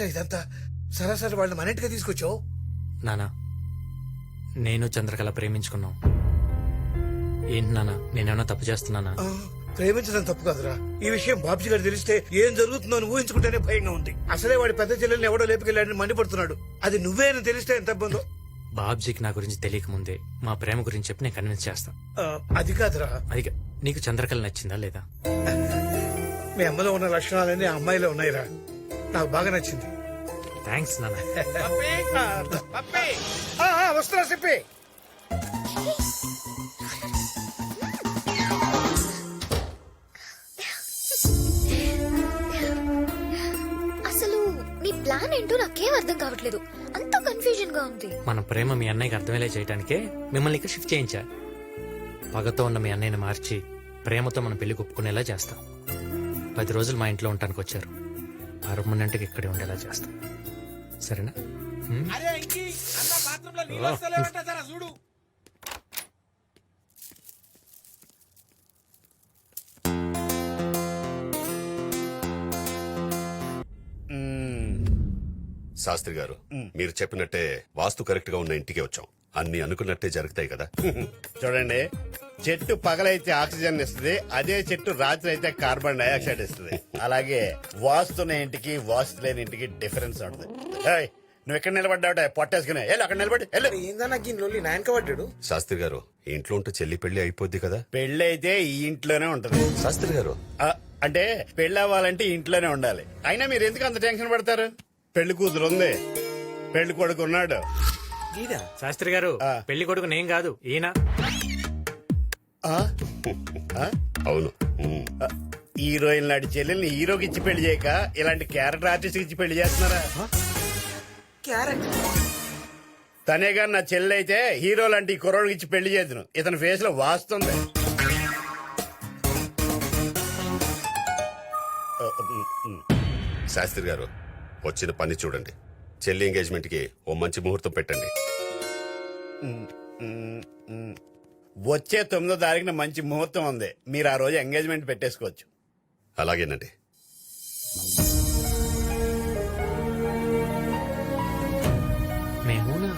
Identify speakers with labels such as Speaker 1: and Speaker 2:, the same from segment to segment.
Speaker 1: ఏమిటా ఇదంతా? సరాసరి వాళ్ళని మన ఇంటికి తీసుకొచ్చావు?
Speaker 2: నానా నేను చంద్రకళ ప్రేమించుకున్నాం. ఏంటి నానా నేనేమన్నా తప్పు చేస్తున్నానా?
Speaker 1: ఆ, ప్రేమించడం తప్పు కాదురా. ఈ విషయం బాబ్జీ గారు తెలిస్తే ఏం జరుగుతుందో అని ఊహించుకుంటేనే భయంగా ఉంది. అసలే వాడి పెద్ద చెల్లెల్ని ఎవడో లేపుకెళ్ళాడని మండిపడుతున్నాడు. అది నువ్వే అని తెలిస్తే ఎంత ఇబ్బందో?
Speaker 2: బాబ్జీకి నా గురించి తెలియక ముందే మా ప్రేమ గురించి చెప్పి నేను కన్విన్స్ చేస్తా.
Speaker 1: ఆ, అది కాదురా.
Speaker 2: అది కా- నీకు చంద్రకళ నచ్చిందా లేదా?
Speaker 1: మీ అమ్మలో ఉన్న లక్షణాలన్నీ ఆ అమ్మాయిలో ఉన్నాయిరా. నాకు బాగా నచ్చింది.
Speaker 2: థ్యాంక్స్ నానా
Speaker 1: ఆ, ఆ, వస్తున్నా చెప్పి.
Speaker 3: అసలు నీ ప్లాన్ ఏంటో నాకేం అర్థం కావట్లేదు. అంత కన్ఫ్యూజన్గా ఉంది.
Speaker 2: మన ప్రేమ మీ అన్నయ్యకి అర్థమయ్యేలా చేయడానికే మిమ్మల్ని ఇక్కడ షిఫ్ట్ చేయించా పగతో ఉన్న మీ అన్నయ్యని మార్చి ప్రేమతో మన పెళ్ళి ఒప్పుకునేలా చేస్తాం. పది రోజులు మా ఇంట్లో ఉండటానికి వచ్చారు. పర్మనెంట్గా ఇక్కడే ఉండేలా చేస్తాం. సరేనా? హ్మ్?
Speaker 4: అరే ఇంకి అన్న బాత్రూంలో నీళ్ళు వస్తలేవంట జరా చూడు.
Speaker 5: శాస్త్రి గారు మీరు చెప్పినట్టే వాస్తు కరెక్ట్గా ఉన్న ఇంటికి వచ్చాం. అన్ని అనుకున్నట్టే జరుగుతాయి కదా.
Speaker 6: చూడండి చెట్టు పగలైతే ఆక్సిజన్ ఇస్తుంది అదే చెట్టు రాత్రి అయితే కార్బన్ డైఆక్సైడ్ ఇస్తుంది. అలాగే వాస్తున్న ఇంటికి వాస్తు లేని ఇంటికి డిఫరెన్స్ ఉంటుంది. ఏయ్, నువ్వు ఎక్కడ నిలబడ్డావుట? పొట్టేసుకునే. వెళ్ళు అక్కడ నిలబడి వెళ్ళు
Speaker 4: ఏందన్నా గిన్నెలు నాయనక పడ్డాడు?
Speaker 5: శాస్త్రి గారు ఇంట్లో ఉంటే చెల్లి పెళ్ళి అయిపోద్ది కదా?
Speaker 6: పెళ్ళి అయితే ఈ ఇంట్లోనే ఉంటది.
Speaker 5: శాస్త్రి గారు.
Speaker 6: ఆ, అంటే పెళ్ళి అవ్వాలంటే ఇంట్లోనే ఉండాలి. అయినా మీరు ఎందుకు అంత టెన్షన్ పడతారు? పెళ్ళి కూతురు ఉంది. పెళ్ళి కొడుకు ఉన్నాడు.
Speaker 2: శాస్త్రి గారు
Speaker 6: ఆ.
Speaker 2: పెళ్ళి కొడుకు నేను కాదు ఈయన?
Speaker 5: అవును.
Speaker 6: హీరోయిన్ లాంటి చెల్లెల్ని హీరోకి ఇచ్చి పెళ్ళి చేయక ఇలాంటి క్యారెక్టర్ ఆర్టిస్ట్ ఇచ్చి పెళ్ళి చేస్తున్నారా? తనే గాని నా చెల్లి అయితే హీరో లాంటి కుర్రోడికి ఇచ్చి పెళ్ళి చేద్దును. ఇతని ఫేస్లో వాస్తుంది.
Speaker 5: శాస్త్రి గారు వచ్చిన పని చూడండి. చెల్లి ఎంగేజ్మెంట్కి ఓ మంచి ముహూర్తం పెట్టండి.
Speaker 6: వచ్చే తొమ్మిదో తారీఖున మంచి ముహూర్తం ఉంది. మీరు ఆ రోజు ఎంగేజ్మెంట్ పెట్టేసుకోవచ్చు.
Speaker 5: అలాగేనండి.
Speaker 2: మేమునా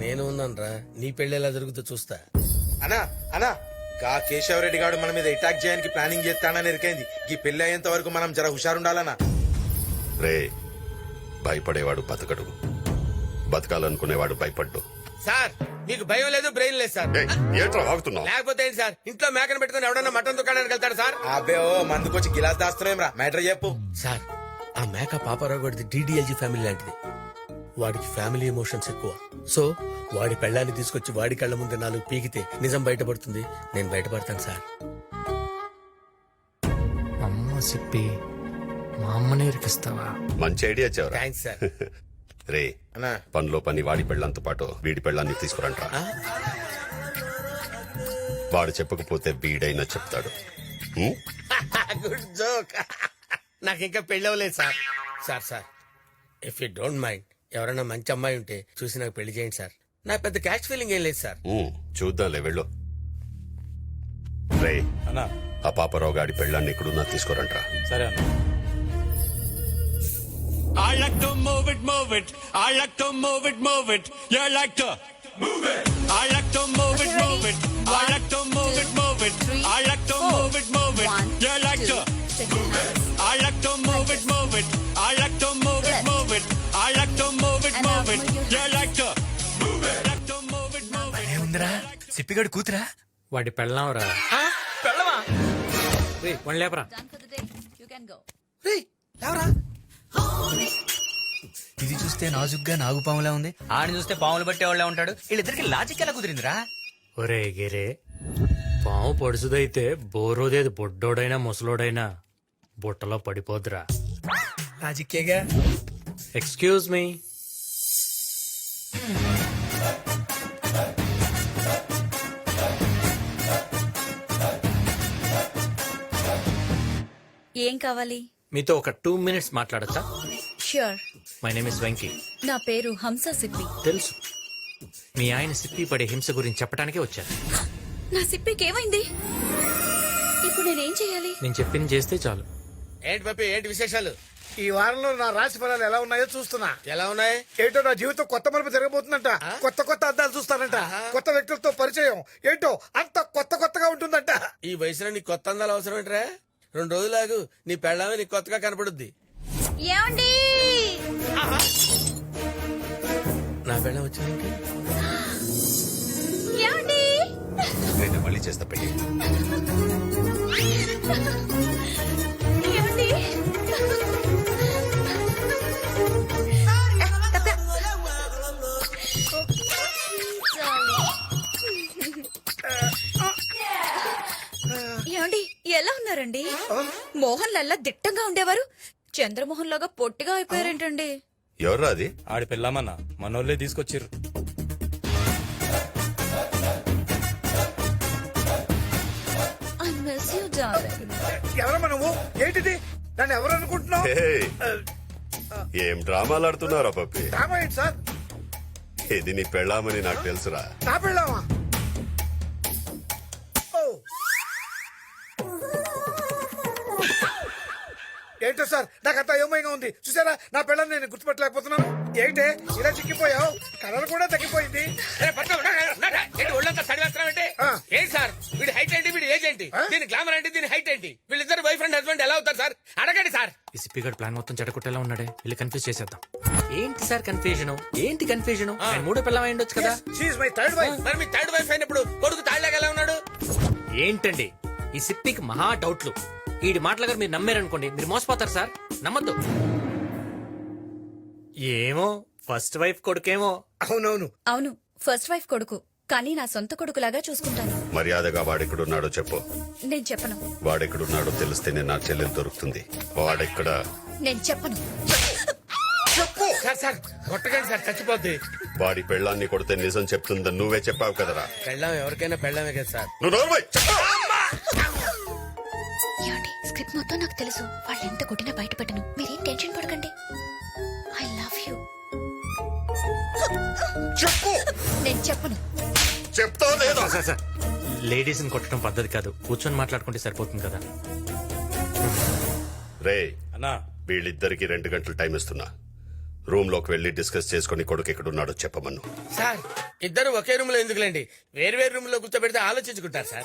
Speaker 4: నేను ఉన్నానరా. నీ పెళ్ళి ఎలా జరుగుతుందో చూస్తా. అనా అనా గా కేశవరెడ్డి గారు మన మీద అటాక్ చేయడానికి ప్లానింగ్ చేస్తానని ఎరికైంది. ఈ పెళ్ళి అయ్యేంత వరకు మనం జర హుషారుండాలనా
Speaker 5: రే భయపడేవాడు బతకడు. బతకాలనుకునేవాడు భయపడ్డు.
Speaker 4: సార్ మీకు భయం లేదు బ్రెయిన్ లేదు సార్.
Speaker 5: ఏంట్రా
Speaker 4: లేకపోతే ఏంటి సార్? ఇంట్లో మేకను పెట్టుకుని ఎవడన్నా మటన్ దుకాణానికి వెళ్తాడు సార్? అబ్బే ఓ మందుకొచ్చి గిలాస్ దాస్తున్నాం రా మ్యాటర్ చెప్పు. సార్ ఆ మేక పాపారావు గడిది డిడిఎల్జీ ఫ్యామిలీ లాంటిది. వాడికి ఫ్యామిలీ ఎమోషన్స్ ఎక్కువ. సో వాడి పెళ్ళాన్ని తీసుకొచ్చి వాడి కళ్ళ ముందు నాలుగు పీకితే నిజం బయటపడుతుంది. నేను బయటపడతాను సార్.
Speaker 2: అమ్మ చెప్పి మా అమ్మనే ఇరికిస్తావా?
Speaker 5: మంచి ఐడియా చెవరా
Speaker 4: థ్యాంక్స్ సార్.
Speaker 5: రే
Speaker 4: అన్నా.
Speaker 5: పనిలో పని వాడి పెళ్ళంతో పాటు వీడి పెళ్ళాన్ని తీసుకురంట్రా. వాడు చెప్పకపోతే వీడైనా చెప్తాడు?
Speaker 4: గుడ్ జోక్ నాకు ఇంకా పెళ్ళి అవ్వలేదు sir. Sir sir if you don't mind ఎవరైనా మంచి అమ్మాయి ఉంటే చూసి నాకు పెళ్ళి చేయండి సార్. నా పెద్ద క్యాష్ ఫీలింగ్ ఏం లేదు సార్.
Speaker 5: చూద్దాంలే వెళ్ళు. రే
Speaker 6: అన్నా.
Speaker 5: ఆ పాపరావు గాడి పెళ్ళాన్ని ఎక్కడున్నా తీసుకురంట్రా.
Speaker 6: సరే అన్న.
Speaker 7: I like to move it, move it. I like to move it, move it. You like to move it. I like to move it, move it. I like to move it, move it. I like to move it, move it. You like to move it. I like to move it, move it. I like to move it, move it. I like to move it, move it. You like to move it. Like to move it, move it.
Speaker 8: ఏముందిరా సిప్పిగడు కూతురా
Speaker 2: వాడి పెళ్ళాంరా రే one లేపరా
Speaker 8: ఇది చూస్తే నాజుగ్గా నాగుపాములా ఉంది. ఆడిని చూస్తే పాములు పట్టేవాళ్ళ ఉంటాడు. వీళ్ళిద్దరికి లాజిక్ ఎలా కుదిరిందిరా?
Speaker 2: ఒరే గిరే పాము పొడుసుదైతే బోరోదేది బొడ్డోడైనా ముసలోడైనా బుట్టలో పడిపోద్దురా.
Speaker 8: లాజిక్కేగా
Speaker 2: ఎక్స్క్యూజ్ మీ
Speaker 9: ఏం కావాలి?
Speaker 2: మీతో ఒక two minutes మాట్లాడచ్చా?
Speaker 9: Sure
Speaker 2: my name is Venky
Speaker 9: నా పేరు హంస సిప్పి.
Speaker 2: తెలుసు. మీ ఆయన సిప్పి పడే హింస గురించి చెప్పడానికే వచ్చాను
Speaker 9: నా సిప్పికి ఏమైంది? ఇప్పుడు నేనేం చేయాలి?
Speaker 2: నేను చెప్పింది చేస్తే చాలు.
Speaker 4: ఏంటి పప్పి ఏంటి విశేషాలు?
Speaker 1: ఈ వారంలో నా రాశి ఫలాలు ఎలా ఉన్నాయో చూస్తున్నా.
Speaker 4: ఎలా ఉన్నాయి?
Speaker 1: ఏంటో నా జీవితం కొత్త మలుపు తిరగబోతుందంట. కొత్త కొత్త అద్దాలు చూస్తానంట. కొత్త వ్యక్తులతో పరిచయం. ఏంటో అంత కొత్త కొత్తగా ఉంటుందంట.
Speaker 4: ఈ వయసులో నీ కొత్త అందాలు అవసరం ఏంట్రా? రెండు రోజులాగు నీ పెళ్ళామే నీకు కొత్తగా కనపడుద్ది.
Speaker 9: ఏమండి?
Speaker 4: నా పెళ్ళం వచ్చింది
Speaker 9: ఏమండి?
Speaker 5: నేను మళ్ళీ చేస్తా పెళ్ళి
Speaker 9: ఏమండి? ఎలా ఉన్నారండి? మోహన్ లల్లా దిట్టంగా ఉండేవారు. చంద్రమోహన్ లాగా పొట్టిగా అయిపోయారేంటండి?
Speaker 5: ఎవర్రా అది?
Speaker 10: ఆడి పెళ్ళామన్నా. మనోళ్ళే తీసుకొచ్చిర్రు.
Speaker 9: ఐ మిస్ యూ డార్లింగ్
Speaker 1: ఎవరమ్మా నువ్వు? ఏంటిది? నన్ను ఎవరు అనుకుంటున్నావు?
Speaker 5: ఏం డ్రామాలు ఆడుతున్నారా పప్పి?
Speaker 1: సార్?
Speaker 5: ఇది నీ పెళ్ళామని నాకు తెలుసురా.
Speaker 1: నా పెళ్ళామా? ఏంటో సార్ నాకంతా ఏమైనా ఉంది. చూసారా? నా పిల్లల్ని నేను గుర్తుపట్టలేకపోతున్నాను. ఏంటే? ఇలా చిక్కిపోయావు? కలర్ కూడా తగ్గిపోయింది.
Speaker 4: ఏంటి సార్? వీడి హైట్ ఏంటి? వీడి ఏజ్ ఏంటి? దీని గ్లామర్ ఏంటి? దీని హైట్ ఏంటి? వీళ్ళిద్దరు బాయ్ ఫ్రెండ్ హస్బెండ్ ఎలా అవుతారు సార్? అడగండి సార్.
Speaker 2: ఈ సిప్పిగడ్ ప్లాన్ మొత్తం చెడగొట్టేలా ఉన్నాడే. వెళ్ళి కన్ఫ్యూజ్ చేసేద్దాం. ఏంటి సార్ కన్ఫ్యూజన్ ఏంటి కన్ఫ్యూజన్ మూడో పిల్లం అయి ఉండొచ్చు కదా.
Speaker 1: షీఈ్ మై థర్డ్ వైఫ్
Speaker 4: మరి మీ థర్డ్ వైఫ్ అయినప్పుడు కొడుకు తాళ్ళగా ఎలా ఉన్నాడు?
Speaker 2: ఏంటండి? ఈ సిప్పికి మహా డౌట్లు ఈడి మాటల గారు మీరు నమ్మారనుకోండి మీరు మోసపోతారు సార్. నమ్మద్దు. ఏమో ఫస్ట్ వైఫ్ కొడుకేమో.
Speaker 1: అవునవును.
Speaker 9: అవును ఫస్ట్ వైఫ్ కొడుకు. కానీ నా సొంత కొడుకులాగా చూసుకుంటాను.
Speaker 5: మర్యాదగా వాడెక్కడున్నాడో చెప్పు.
Speaker 9: నేను చెప్పను.
Speaker 5: వాడెక్కడున్నాడో తెలిస్తేనే నా చెల్లెలు దొరుకుతుంది. వాడెక్కడ?
Speaker 9: నేను చెప్పను.
Speaker 4: సార్ సార్ కొట్టకండి సార్ చచ్చిపోద్ది.
Speaker 5: వాడి పెళ్ళాన్ని కొడితే నిజం చెప్తుందని నువ్వే చెప్పావు కదరా.
Speaker 4: పెళ్ళాం ఎవరికైనా పెళ్ళామే కదా సార్.
Speaker 5: నువ్వు
Speaker 3: స్క్రిప్ట్ మొత్తం నాకు తెలుసు. వాళ్ళు ఎంత కొట్టినా బయటపెట్టను. మీరేం టెన్షన్ పడకండి. ఐ లవ్ యూ
Speaker 5: చెప్పు.
Speaker 9: నేను చెప్పను.
Speaker 5: చెప్తావు లేదా?
Speaker 2: సార్ సార్ లేడీస్ని కొట్టడం పద్ధతి కాదు. కూర్చొని మాట్లాడుకుంటే సరిపోతుంది కదా.
Speaker 5: రే
Speaker 10: అన్నా.
Speaker 5: వీళ్ళిద్దరికి రెండు గంటలు టైం ఇస్తున్నా. రూమ్లోకి వెళ్ళి డిస్కస్ చేసుకుని కొడుకు ఎక్కడున్నాడో చెప్పమను.
Speaker 4: సార్ ఇద్దరు ఒకే రూమ్లో ఎందుకులేండి? వేరు వేరు రూమ్లో కూర్చోబెడితే ఆలోచించుకుంటారు సార్.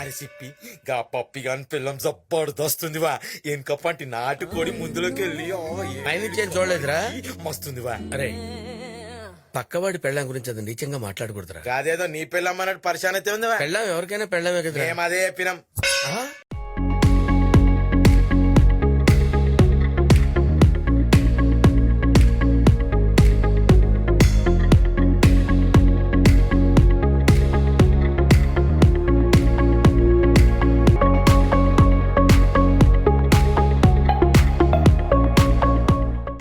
Speaker 11: అని చెప్పి గా పప్పి గాని పిల్లం జబ్బర్దొస్తుంది వా ఎనకప్పంటి నాటుకోడి ముందులోకి వెళ్ళి
Speaker 4: పైనుంచి ఏం చూడలేదురా.
Speaker 11: మస్తుంది వా
Speaker 4: అరే పక్కవాడి పెళ్ళం గురించి అది నీచంగా మాట్లాడకూడదురా.
Speaker 11: కాదేదో నీ పిల్లం అన్నట్టు పరిశాన్ అయితే ఉంది
Speaker 4: పెళ్ళం ఎవరికైనా పెళ్ళమే కదా
Speaker 11: మేము అదే చెప్పినాం.